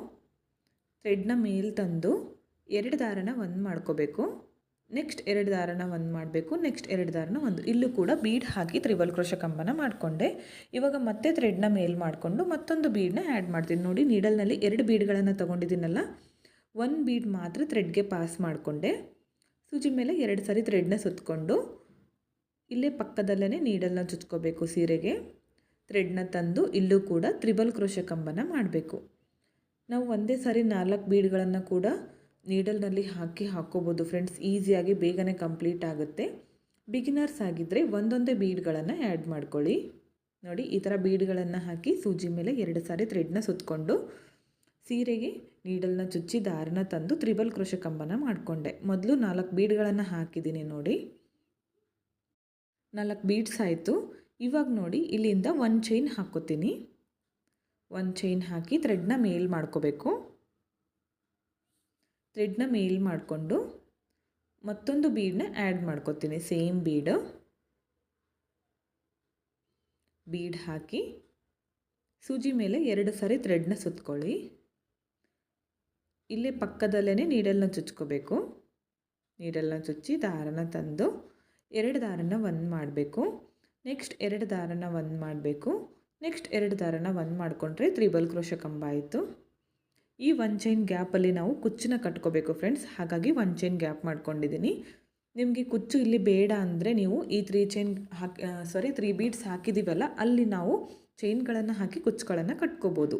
ಥ್ರೆಡ್ನ ಮೇಲೆ ತಂದು ಎರಡು ದಾರನ ಒಂದು ಮಾಡ್ಕೋಬೇಕು. ನೆಕ್ಸ್ಟ್ ಎರಡು ದಾರನ ಒಂದು ಮಾಡಬೇಕು ನೆಕ್ಸ್ಟ್ ಎರಡು ದಾರನ ಒಂದು. ಇಲ್ಲೂ ಕೂಡ ಬೀಡ್ ಹಾಕಿ ತ್ರಿಬಲ್ ಕ್ರೋಶ ಕಂಬನ ಮಾಡಿಕೊಂಡೆ. ಇವಾಗ ಮತ್ತೆ ಥ್ರೆಡ್ನ ಮೇಲ್ ಮಾಡಿಕೊಂಡು ಮತ್ತೊಂದು ಬೀಡನ್ನ ಆ್ಯಡ್ ಮಾಡ್ತೀನಿ. ನೋಡಿ ನೀಡಲ್ನಲ್ಲಿ ಎರಡು ಬೀಡ್ಗಳನ್ನು ತೊಗೊಂಡಿದ್ದೀನಲ್ಲ, ಒಂದು ಬೀಡ್ ಮಾತ್ರ ಥ್ರೆಡ್ಗೆ ಪಾಸ್ ಮಾಡಿಕೊಂಡೆ. ಸೂಜಿ ಮೇಲೆ ಎರಡು ಸರಿ ಥ್ರೆಡ್ನ ಸುತ್ತಕೊಂಡು ಇಲ್ಲೇ ಪಕ್ಕದಲ್ಲೇ ನೀಡಲ್ನ ಚುಚ್ಕೋಬೇಕು ಸೀರೆಗೆ. ಥ್ರೆಡ್ನ ತಂದು ಇಲ್ಲೂ ಕೂಡ ತ್ರಿಬಲ್ ಕ್ರೋಶ ಕಂಬನ ಮಾಡಬೇಕು. ನಾವು ಒಂದೇ ಸಾರಿ ನಾಲ್ಕು ಬೀಡ್ಗಳನ್ನು ಕೂಡ ನೀಡಲ್ನಲ್ಲಿ ಹಾಕಿ ಹಾಕ್ಕೋಬೋದು ಫ್ರೆಂಡ್ಸ್ ಈಸಿಯಾಗಿ ಬೇಗನೆ ಕಂಪ್ಲೀಟ್ ಆಗುತ್ತೆ. ಬಿಗಿನರ್ಸ್ ಆಗಿದ್ದರೆ ಒಂದೊಂದೇ ಬೀಡ್ಗಳನ್ನು ಆ್ಯಡ್ ಮಾಡ್ಕೊಳ್ಳಿ. ನೋಡಿ, ಈ ಥರ ಬೀಡ್ಗಳನ್ನು ಹಾಕಿ ಸೂಜಿ ಮೇಲೆ ಎರಡು ಸಾರಿ ಥ್ರೆಡ್ನ ಸುತ್ತಕೊಂಡು ಸೀರೆಗೆ ನೀಡಲ್ನ ಚುಚ್ಚಿ ದಾರನ ತಂದು ತ್ರಿಬಲ್ ಕೃಷ ಕಂಬನ ಮಾಡಿಕೊಂಡೆ. ಮೊದಲು ನಾಲ್ಕು ಬೀಡ್ಗಳನ್ನು ಹಾಕಿದ್ದೀನಿ ನೋಡಿ. ನಾಲ್ಕು ಬೀಡ್ಸ್ ಆಯಿತು. ಇವಾಗ ನೋಡಿ, ಇಲ್ಲಿಂದ ಒಂದು ಚೈನ್ ಹಾಕ್ಕೋತೀನಿ ಒಂದು ಚೈನ್ ಹಾಕಿ ಥ್ರೆಡ್ನ ಮೇಲ್ ಮಾಡ್ಕೋಬೇಕು. ಥ್ರೆಡ್ನ ಮೇಲ್ ಮಾಡಿಕೊಂಡು ಮತ್ತೊಂದು ಬೀಡನ್ನ ಆ್ಯಡ್ ಮಾಡ್ಕೋತೀನಿ. ಸೇಮ್ ಬೀಡು. ಬೀಡ್ ಹಾಕಿ ಸೂಜಿ ಮೇಲೆ ಎರಡು ಸಾರಿ ಥ್ರೆಡ್ನ ಸುತ್ಕೊಳ್ಳಿ. ಇಲ್ಲೇ ಪಕ್ಕದಲ್ಲೇ ನೀಡಲ್ನ ಚುಚ್ಕೋಬೇಕು. ನೀಡಲ್ನ ಚುಚ್ಚಿ ದಾರನ ತಂದು ಎರಡು ದಾರನ ಒಂದು ಮಾಡಬೇಕು. ನೆಕ್ಸ್ಟ್ ಎರಡು ದಾರನ ಒಂದು ಮಾಡಬೇಕು. ನೆಕ್ಸ್ಟ್ ಎರಡು ದಾರನ ಒಂದು ಮಾಡಿಕೊಂಡ್ರೆ ತ್ರಿಬಲ್ ಕ್ರೋಶ ಕಂಬ ಆಯಿತು. ಈ ಒನ್ ಚೈನ್ ಗ್ಯಾಪಲ್ಲಿ ನಾವು ಕುಚ್ಚನ್ನ ಕಟ್ಕೋಬೇಕು ಫ್ರೆಂಡ್ಸ್ ಹಾಗಾಗಿ ಒನ್ ಚೈನ್ ಗ್ಯಾಪ್ ಮಾಡ್ಕೊಂಡಿದ್ದೀನಿ ನಿಮಗೆ ಕುಚ್ಚು ಇಲ್ಲಿ ಬೇಡ ಅಂದರೆ ನೀವು ಈ ತ್ರೀ ಚೈನ್ ಹಾಕಿ ಸಾರಿ ತ್ರೀ ಬೀಡ್ಸ್ ಹಾಕಿದ್ದೀವಲ್ಲ ಅಲ್ಲಿ ನಾವು ಚೈನ್ಗಳನ್ನು ಹಾಕಿ ಕುಚ್ಚುಗಳನ್ನು ಕಟ್ಕೋಬೋದು.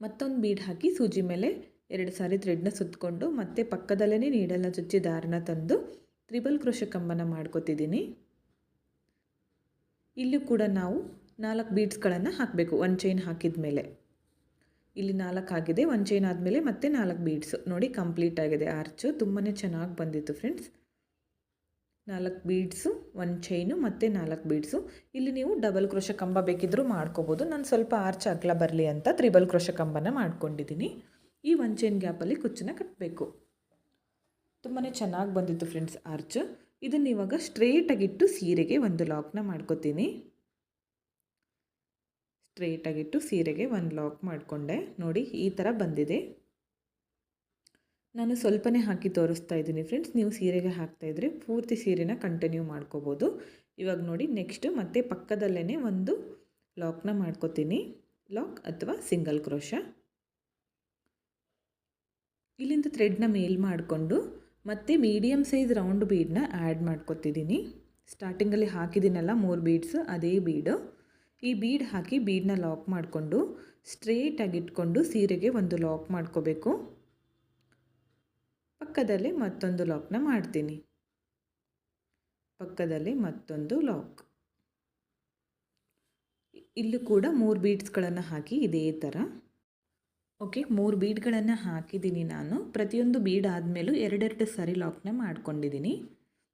ಮತ್ತೊಂದು ಬೀಡ್ ಹಾಕಿ ಸೂಜಿ ಮೇಲೆ ಎರಡು ಸಾರಿ ಥ್ರೆಡ್ನ ಸುತ್ತಕೊಂಡು ಮತ್ತೆ ಪಕ್ಕದಲ್ಲೇ ನೀಡಲ್ನ ಚುಚ್ಚಿ ದಾರನ ತಂದು ತ್ರಿಬಲ್ ಕ್ರೋಶ ಕಂಬನ ಮಾಡ್ಕೋತಿದ್ದೀನಿ ಇಲ್ಲೂ ಕೂಡ ನಾವು ನಾಲ್ಕು ಬೀಡ್ಸ್ಗಳನ್ನು ಹಾಕಬೇಕು ಒನ್ ಚೈನ್ ಹಾಕಿದ ಮೇಲೆ ಇಲ್ಲಿ ನಾಲ್ಕು ಆಗಿದೆ. ಒಂದು ಚೈನ್ ಆದಮೇಲೆ ಮತ್ತೆ ನಾಲ್ಕು ಬೀಡ್ಸು ನೋಡಿ ಕಂಪ್ಲೀಟ್ ಆಗಿದೆ ಆರ್ಚು ತುಂಬಾ ಚೆನ್ನಾಗಿ ಬಂದಿತ್ತು ಫ್ರೆಂಡ್ಸ್ ನಾಲ್ಕು ಬೀಡ್ಸು ಒಂದು ಚೈನು ಮತ್ತು ನಾಲ್ಕು ಬೀಡ್ಸು ಇಲ್ಲಿ ನೀವು ಡಬಲ್ ಕ್ರೋಶ ಕಂಬ ಬೇಕಿದ್ದರೂ ಮಾಡ್ಕೋಬೋದು. ನಾನು ಸ್ವಲ್ಪ ಆರ್ಚ್ ಅಗಲ ಬರಲಿ ಅಂತ ತ್ರಿಬಲ್ ಕ್ರೋಶ ಕಂಬನ ಮಾಡ್ಕೊಂಡಿದ್ದೀನಿ ಈ ಒಂದು ಚೈನ್ ಗ್ಯಾಪಲ್ಲಿ ಕುಚ್ಚನ್ನ ಕಟ್ಟಬೇಕು ತುಂಬಾ ಚೆನ್ನಾಗಿ ಬಂದಿತ್ತು ಫ್ರೆಂಡ್ಸ್ ಆರ್ಚು ಇದನ್ನು ಇವಾಗ ಸ್ಟ್ರೇಟಾಗಿಟ್ಟು ಸೀರೆಗೆ ಒಂದು ಲಾಕ್ನ ಮಾಡ್ಕೋತೀನಿ. ಸ್ಟ್ರೇಟಾಗಿಟ್ಟು ಸೀರೆಗೆ ಒಂದು ಲಾಕ್ ಮಾಡಿಕೊಂಡೆ. ನೋಡಿ, ಈ ಥರ ಬಂದಿದೆ. ನಾನು ಸ್ವಲ್ಪನೇ ಹಾಕಿ ತೋರಿಸ್ತಾ ಇದ್ದೀನಿ ಫ್ರೆಂಡ್ಸ್ ನೀವು ಸೀರೆಗೆ ಹಾಕ್ತಾಯಿದ್ರೆ ಪೂರ್ತಿ ಸೀರೆನ ಕಂಟಿನ್ಯೂ ಮಾಡ್ಕೋಬೋದು. ಇವಾಗ ನೋಡಿ ನೆಕ್ಸ್ಟು ಮತ್ತೆ ಪಕ್ಕದಲ್ಲೇ ಒಂದು ಲಾಕ್ನ ಮಾಡ್ಕೋತೀನಿ. ಲಾಕ್ ಅಥವಾ ಸಿಂಗಲ್ ಕ್ರೋಶ ಇಲ್ಲಿಂದ ಥ್ರೆಡ್ನ ಮೇಲ್ ಮಾಡಿಕೊಂಡು ಮತ್ತೆ ಮೀಡಿಯಮ್ ಸೈಜ್ ರೌಂಡ್ ಬೀಡನ್ನ ಆ್ಯಡ್ ಮಾಡ್ಕೋತಿದ್ದೀನಿ. ಸ್ಟಾರ್ಟಿಂಗಲ್ಲಿ ಹಾಕಿದ್ದೀನಲ್ಲ ಮೂರು ಬೀಡ್ಸು ಅದೇ ಬೀಡು ಈ ಬೀಡ್ ಹಾಕಿ ಬೀಡನ್ನ ಲಾಕ್ ಮಾಡಿಕೊಂಡು ಸ್ಟ್ರೇಟಾಗಿ ಇಟ್ಕೊಂಡು ಸೀರೆಗೆ ಒಂದು ಲಾಕ್ ಮಾಡ್ಕೋಬೇಕು. ಪಕ್ಕದಲ್ಲೇ ಮತ್ತೊಂದು ಲಾಕ್ನ ಮಾಡ್ತೀನಿ. ಪಕ್ಕದಲ್ಲಿ ಮತ್ತೊಂದು ಲಾಕ್. ಇಲ್ಲೂ ಕೂಡ ಮೂರು ಬೀಡ್ಸ್ಗಳನ್ನು ಹಾಕಿ ಇದೇ ಥರ. ಓಕೆ, ಮೂರು ಬೀಡ್ಗಳನ್ನು ಹಾಕಿದ್ದೀನಿ ನಾನು. ಪ್ರತಿಯೊಂದು ಬೀಡ್ ಆದಮೇಲೂ ಎರಡೆರಡು ಸರಿ ಲಾಕ್ನ ಮಾಡ್ಕೊಂಡಿದ್ದೀನಿ.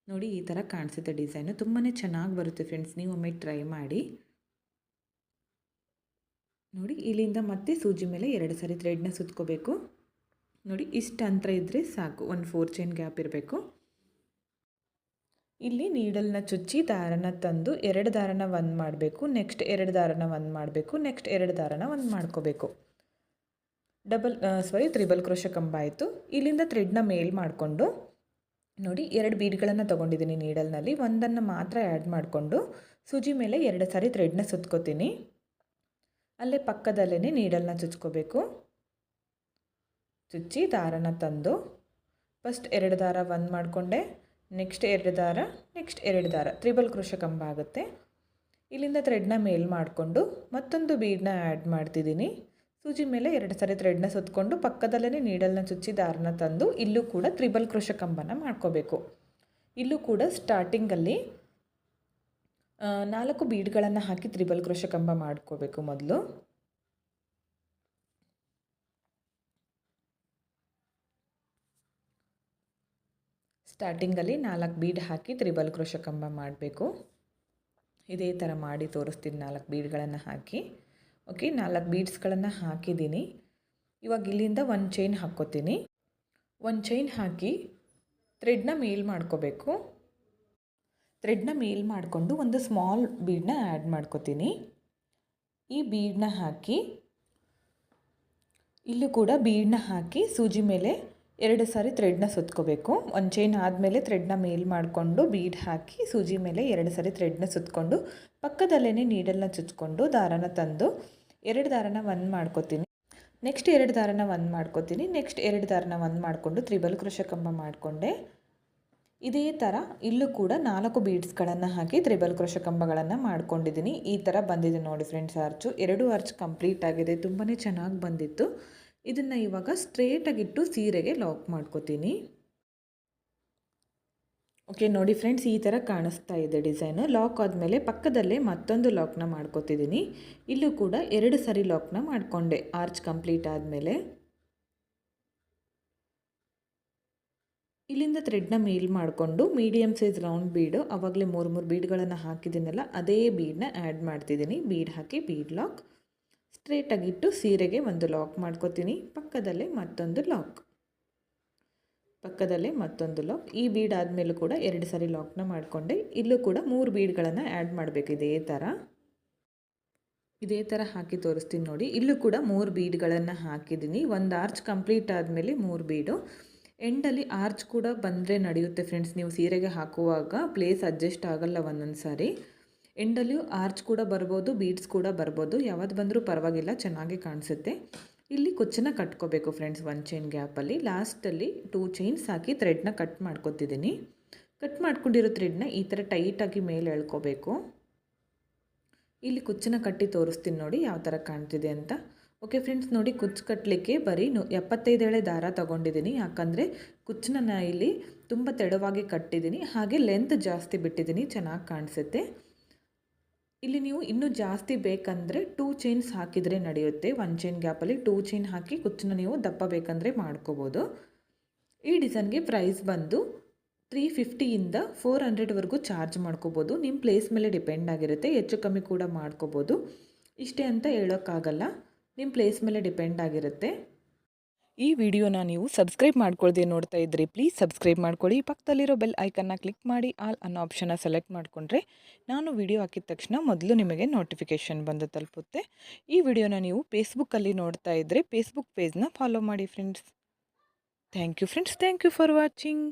ನೋಡಿ, ಈ ಥರ ಕಾಣಿಸುತ್ತೆ ಡಿಸೈನು. ತುಂಬಾ ಚೆನ್ನಾಗಿ ಬರುತ್ತೆ ಫ್ರೆಂಡ್ಸ್ ನೀವು ಒಮ್ಮೆ ಟ್ರೈ ಮಾಡಿ. ನೋಡಿ, ಇಲ್ಲಿಂದ ಮತ್ತೆ ಸೂಜಿ ಮೇಲೆ ಎರಡು ಸಾರಿ ಥ್ರೆಡ್ನ ಸುತ್ಕೋಬೇಕು. ನೋಡಿ, ಇಷ್ಟು ಅಂತರ ಇದ್ದರೆ ಸಾಕು, ಒಂದು ಫೋರ್ ಚೈನ್ ಗ್ಯಾಪ್ ಇರಬೇಕು. ಇಲ್ಲಿ ನೀಡಲ್ನ ಚುಚ್ಚಿ ದಾರನ ತಂದು ಎರಡು ದಾರನ ಒಂದು ಮಾಡಬೇಕು ನೆಕ್ಸ್ಟ್ ಎರಡು ದಾರನ ಒಂದು ಮಾಡಬೇಕು ನೆಕ್ಸ್ಟ್ ಎರಡು ದಾರನ ಒಂದು ಮಾಡ್ಕೋಬೇಕು. ಡಬಲ್ ಸಾರಿ ತ್ರಿಬಲ್ ಕ್ರೋಶ ಕಂಬ ಆಯಿತು. ಇಲ್ಲಿಂದ ಥ್ರೆಡ್ನ ಮೇಲ್ ಮಾಡಿಕೊಂಡು, ನೋಡಿ, ಎರಡು ಬೀಡ್ಗಳನ್ನು ತೊಗೊಂಡಿದ್ದೀನಿ ನೀಡಲ್ನಲ್ಲಿ ಒಂದನ್ನು ಮಾತ್ರ ಆ್ಯಡ್ ಮಾಡಿಕೊಂಡು, ಸೂಜಿ ಮೇಲೆ ಎರಡು ಸಾರಿ ಥ್ರೆಡ್ನ ಸುತ್ಕೋತೀನಿ. ಅಲ್ಲೇ ಪಕ್ಕದಲ್ಲೇ ನೀಡಲ್ನ ಚುಚ್ಕೋಬೇಕು. ಚುಚ್ಚಿ ದಾರನ ತಂದು ಫಸ್ಟ್ ಎರಡು ದಾರ ಒಂದು ಮಾಡಿಕೊಂಡೆ ನೆಕ್ಸ್ಟ್ ಎರಡು ದಾರ ನೆಕ್ಸ್ಟ್ ಎರಡು ದಾರ, ತ್ರಿಬಲ್ ಕೃಷಿ ಕಂಬ ಆಗುತ್ತೆ. ಇಲ್ಲಿಂದ ಥ್ರೆಡ್ನ ಮೇಲ್ ಮಾಡಿಕೊಂಡು ಮತ್ತೊಂದು ಬೀಡನ್ನ ಆ್ಯಡ್ ಮಾಡ್ತಿದ್ದೀನಿ. ಸೂಜಿ ಮೇಲೆ ಎರಡು ಸಾರಿ ಥ್ರೆಡ್ನ ಸುತ್ತಕೊಂಡು ಪಕ್ಕದಲ್ಲೇ ನೀಡಲ್ನ ಚುಚ್ಚಿ ದಾರನ ತಂದು ಇಲ್ಲೂ ಕೂಡ ತ್ರಿಬಲ್ ಕೃಷಿ ಕಂಬನ ಮಾಡ್ಕೋಬೇಕು. ಇಲ್ಲೂ ಕೂಡ ಸ್ಟಾರ್ಟಿಂಗಲ್ಲಿ ನಾಲ್ಕು ಬೀಡ್ಗಳನ್ನು ಹಾಕಿ ತ್ರಿಬಲ್ ಕ್ರೋಶ ಕಂಬ ಮಾಡ್ಕೋಬೇಕು ಮೊದಲು. ಸ್ಟಾರ್ಟಿಂಗಲ್ಲಿ ನಾಲ್ಕು ಬೀಡ್ ಹಾಕಿ ತ್ರಿಬಲ್ ಕ್ರೋಶ ಕಂಬ ಮಾಡಬೇಕು. ಇದೇ ಥರ ಮಾಡಿ ತೋರಿಸ್ತೀನಿ ನಾಲ್ಕು ಬೀಡ್ಗಳನ್ನು ಹಾಕಿ. ಓಕೆ, ನಾಲ್ಕು ಬೀಡ್ಸ್ಗಳನ್ನು ಹಾಕಿದ್ದೀನಿ. ಇವಾಗ ಇಲ್ಲಿಂದ ಒಂದು ಚೈನ್ ಹಾಕ್ಕೋತೀನಿ. ಒಂದು ಚೈನ್ ಹಾಕಿ ಥ್ರೆಡ್ನ ಮೇಲ್ ಮಾಡ್ಕೋಬೇಕು. ಥ್ರೆಡ್ನ ಮೇಲ್ ಮಾಡಿಕೊಂಡು ಒಂದು ಸ್ಮಾಲ್ ಬೀಡನ್ನ ಆ್ಯಡ್ ಮಾಡ್ಕೋತೀನಿ. ಈ ಬೀಡನ್ನ ಹಾಕಿ, ಇಲ್ಲೂ ಕೂಡ ಬೀಡನ್ನ ಹಾಕಿ ಸೂಜಿ ಮೇಲೆ ಎರಡು ಸಾರಿ ಥ್ರೆಡ್ನ ಸುತ್ಕೋಬೇಕು. ಒಂದು ಚೈನ್ ಆದಮೇಲೆ ಥ್ರೆಡ್ನ ಮೇಲ್ ಮಾಡಿಕೊಂಡು ಬೀಡ್ ಹಾಕಿ ಸೂಜಿ ಮೇಲೆ ಎರಡು ಸಾರಿ ಥ್ರೆಡ್ನ ಸುತ್ಕೊಂಡು ಪಕ್ಕದಲ್ಲೇ ನೀಡಲ್ನ ಚುಚ್ಕೊಂಡು ದಾರನ ತಂದು ಎರಡು ದಾರನ ಒಂದು ಮಾಡ್ಕೋತೀನಿ. ನೆಕ್ಸ್ಟ್ ಎರಡು ದಾರನ ಒಂದು ಮಾಡ್ಕೋತೀನಿ. ನೆಕ್ಸ್ಟ್ ಎರಡು ದಾರನ ಒಂದು ಮಾಡಿಕೊಂಡು ತ್ರಿಬಲ್ ಕೃಷ ಕಂಬ ಮಾಡಿಕೊಂಡೆ. ಇದೇ ಥರ ಇಲ್ಲೂ ಕೂಡ ನಾಲ್ಕು ಬೀಡ್ಸ್ಗಳನ್ನು ಹಾಕಿ ತ್ರಿಬಲ್ ಕೃಷ ಕಂಬಗಳನ್ನು ಮಾಡ್ಕೊಂಡಿದ್ದೀನಿ. ಈ ಥರ ಬಂದಿದೆ ನೋಡಿ ಫ್ರೆಂಡ್ಸ್ ಆರ್ಚು ಎರಡು ಆರ್ಚ್ ಕಂಪ್ಲೀಟ್ ಆಗಿದೆ. ತುಂಬಾ ಚೆನ್ನಾಗಿ ಬಂದಿತ್ತು. ಇದನ್ನು ಇವಾಗ ಸ್ಟ್ರೇಟಾಗಿಟ್ಟು ಸೀರೆಗೆ ಲಾಕ್ ಮಾಡ್ಕೋತೀನಿ. ಓಕೆ ನೋಡಿ ಫ್ರೆಂಡ್ಸ್ ಈ ಥರ ಕಾಣಿಸ್ತಾ ಇದೆ ಡಿಸೈನು ಲಾಕ್ ಆದಮೇಲೆ ಪಕ್ಕದಲ್ಲೇ ಮತ್ತೊಂದು ಲಾಕ್ನ ಮಾಡ್ಕೋತಿದ್ದೀನಿ. ಇಲ್ಲೂ ಕೂಡ ಎರಡು ಸರಿ ಲಾಕ್ನ ಮಾಡಿಕೊಂಡೆ. ಆರ್ಚ್ ಕಂಪ್ಲೀಟ್ ಆದಮೇಲೆ. ಇಲ್ಲಿಂದ ಥ್ರೆಡ್ನ ಮೇಲ್ ಮಾಡಿಕೊಂಡು ಮೀಡಿಯಮ್ ಸೈಜ್ ರೌಂಡ್ ಬೀಡು ಆವಾಗಲೇ ಮೂರು ಮೂರು ಬೀಡ್ಗಳನ್ನು ಹಾಕಿದ್ದೀನಲ್ಲ ಅದೇ ಬೀಡನ್ನ ಆ್ಯಡ್ ಮಾಡ್ತಿದ್ದೀನಿ. ಬೀಡ್ ಹಾಕಿ ಬೀಡ್ ಲಾಕ್ ಸ್ಟ್ರೇಟಾಗಿಟ್ಟು ಸೀರೆಗೆ ಒಂದು ಲಾಕ್ ಮಾಡ್ಕೋತೀನಿ. ಪಕ್ಕದಲ್ಲೇ ಮತ್ತೊಂದು ಲಾಕ್ ಪಕ್ಕದಲ್ಲೇ ಮತ್ತೊಂದು ಲಾಕ್ ಈ ಬೀಡ್ ಆದಮೇಲೂ ಕೂಡ ಎರಡು ಸಾರಿ ಲಾಕ್ನ ಮಾಡಿಕೊಂಡೆ. ಇಲ್ಲೂ ಕೂಡ ಮೂರು ಬೀಡ್ಗಳನ್ನು ಆ್ಯಡ್ ಮಾಡಬೇಕು ಇದೇ ಥರ ಇದೇ ಥರ ಹಾಕಿ ತೋರಿಸ್ತೀನಿ ನೋಡಿ. ಇಲ್ಲೂ ಕೂಡ ಮೂರು ಬೀಡ್ಗಳನ್ನು ಹಾಕಿದ್ದೀನಿ ಒಂದು ಆರ್ಚ್ ಕಂಪ್ಲೀಟ್ ಆದಮೇಲೆ ಮೂರು ಬೀಡು ಎಂಡಲ್ಲಿ ಆರ್ಚ್ ಕೂಡ ಬಂದರೆ ನಡೆಯುತ್ತೆ ಫ್ರೆಂಡ್ಸ್. ನೀವು ಸೀರೆಗೆ ಹಾಕುವಾಗ ಪ್ಲೇಸ್ ಅಡ್ಜಸ್ಟ್ ಆಗಲ್ಲ ಒಂದೊಂದು ಸಾರಿ. ಎಂಡಲ್ಲಿಯೂ ಆರ್ಚ್ ಕೂಡ ಬರ್ಬೋದು, ಬೀಡ್ಸ್ ಕೂಡ ಬರ್ಬೋದು. ಯಾವತ್ತು ಬಂದರೂ ಪರವಾಗಿಲ್ಲ, ಚೆನ್ನಾಗಿ ಕಾಣಿಸುತ್ತೆ. ಇಲ್ಲಿ ಕುಚ್ಚನ್ನ ಕಟ್ಕೋಬೇಕು ಫ್ರೆಂಡ್ಸ್ ಒನ್ ಚೈನ್ ಗ್ಯಾಪಲ್ಲಿ. ಲಾಸ್ಟಲ್ಲಿ ಟೂ ಚೈನ್ಸ್ ಹಾಕಿ ಥ್ರೆಡ್ನ ಕಟ್ ಮಾಡ್ಕೊತಿದ್ದೀನಿ. ಕಟ್ ಮಾಡ್ಕೊಂಡಿರೋ ಥ್ರೆಡ್ನ ಈ ಥರ ಟೈಟಾಗಿ ಮೇಲೆ ಎಳ್ಕೋಬೇಕು. ಇಲ್ಲಿ ಕುಚ್ಚನ್ನ ಕಟ್ಟಿ ತೋರಿಸ್ತೀನಿ ನೋಡಿ, ಯಾವ ಥರ ಕಾಣ್ತಿದೆ ಅಂತ. ಓಕೆ ಫ್ರೆಂಡ್ಸ್ ನೋಡಿ ಕುಚ್ಚು ಕಟ್ಟಲಿಕ್ಕೆ ಬರೀ ನು ಎಪ್ಪತ್ತೈದು ಎಳೆ ದಾರ ತೊಗೊಂಡಿದ್ದೀನಿ. ಯಾಕಂದರೆ ಕುಚ್ಚನ್ನ ನಾನು ಇಲ್ಲಿ ತುಂಬ ತೆಳುವಾಗಿ ಕಟ್ಟಿದ್ದೀನಿ. ಹಾಗೆ ಲೆಂತ್ ಜಾಸ್ತಿ ಬಿಟ್ಟಿದ್ದೀನಿ. ಚೆನ್ನಾಗಿ ಕಾಣಿಸುತ್ತೆ. ಇಲ್ಲಿ ನೀವು ಇನ್ನೂ ಜಾಸ್ತಿ ಬೇಕಂದರೆ ಟೂ ಚೈನ್ಸ್ ಹಾಕಿದರೆ ನಡೆಯುತ್ತೆ. ಒನ್ ಚೈನ್ ಗ್ಯಾಪಲ್ಲಿ ಟೂ ಚೈನ್ ಹಾಕಿ ಕುಚ್ಚನ್ನ ನೀವು ದಪ್ಪ ಬೇಕಂದರೆ ಮಾಡ್ಕೋಬೋದು. ಈ ಡಿಸೈನ್ಗೆ ಪ್ರೈಸ್ ಬಂದು ತ್ರೀ ಫಿಫ್ಟಿಯಿಂದ ಫೋರ್ ಹಂಡ್ರೆಡ್ವರೆಗೂ ಚಾರ್ಜ್ ಮಾಡ್ಕೋಬೋದು. ನಿಮ್ಮ ಪ್ಲೇಸ್ ಮೇಲೆ ಡಿಪೆಂಡ್ ಆಗಿರುತ್ತೆ. ಹೆಚ್ಚು ಕಮ್ಮಿ ಕೂಡ ಮಾಡ್ಕೋಬೋದು. ಇಷ್ಟೇ ಅಂತ ಹೇಳೋಕ್ಕಾಗಲ್ಲ. ನಿಮ್ಮ ಪ್ಲೇಸ್ ಮೇಲೆ ಡಿಪೆಂಡ್ ಆಗಿರುತ್ತೆ. ಈ ವಿಡಿಯೋನ ನೀವು ಸಬ್ಸ್ಕ್ರೈಬ್ ಮಾಡ್ಕೊಳ್ದೆ ನೋಡ್ತಾ ಇದ್ರಿ ಪ್ಲೀಸ್ ಸಬ್ಸ್ಕ್ರೈಬ್ ಮಾಡ್ಕೊಳ್ಳಿ. ಪಕ್ಕದಲ್ಲಿರೋ ಬೆಲ್ ಐಕನ್ನ ಕ್ಲಿಕ್ ಮಾಡಿ ಆಲ್ ಅನ್ನೋ ಆಪ್ಷನ್ನ ಸೆಲೆಕ್ಟ್ ಮಾಡಿಕೊಂಡ್ರೆ ನಾನು ವಿಡಿಯೋ ಹಾಕಿದ ತಕ್ಷಣ ಮೊದಲು ನಿಮಗೆ ನೋಟಿಫಿಕೇಷನ್ ಬಂದು ತಲುಪುತ್ತೆ. ಈ ವಿಡಿಯೋನ ನೀವು ಫೇಸ್ಬುಕ್ಕಲ್ಲಿ ನೋಡ್ತಾ ಇದ್ದರೆ ಫೇಸ್ಬುಕ್ ಪೇಜ್ನ ಫಾಲೋ ಮಾಡಿ friends thank you friends thank you for watching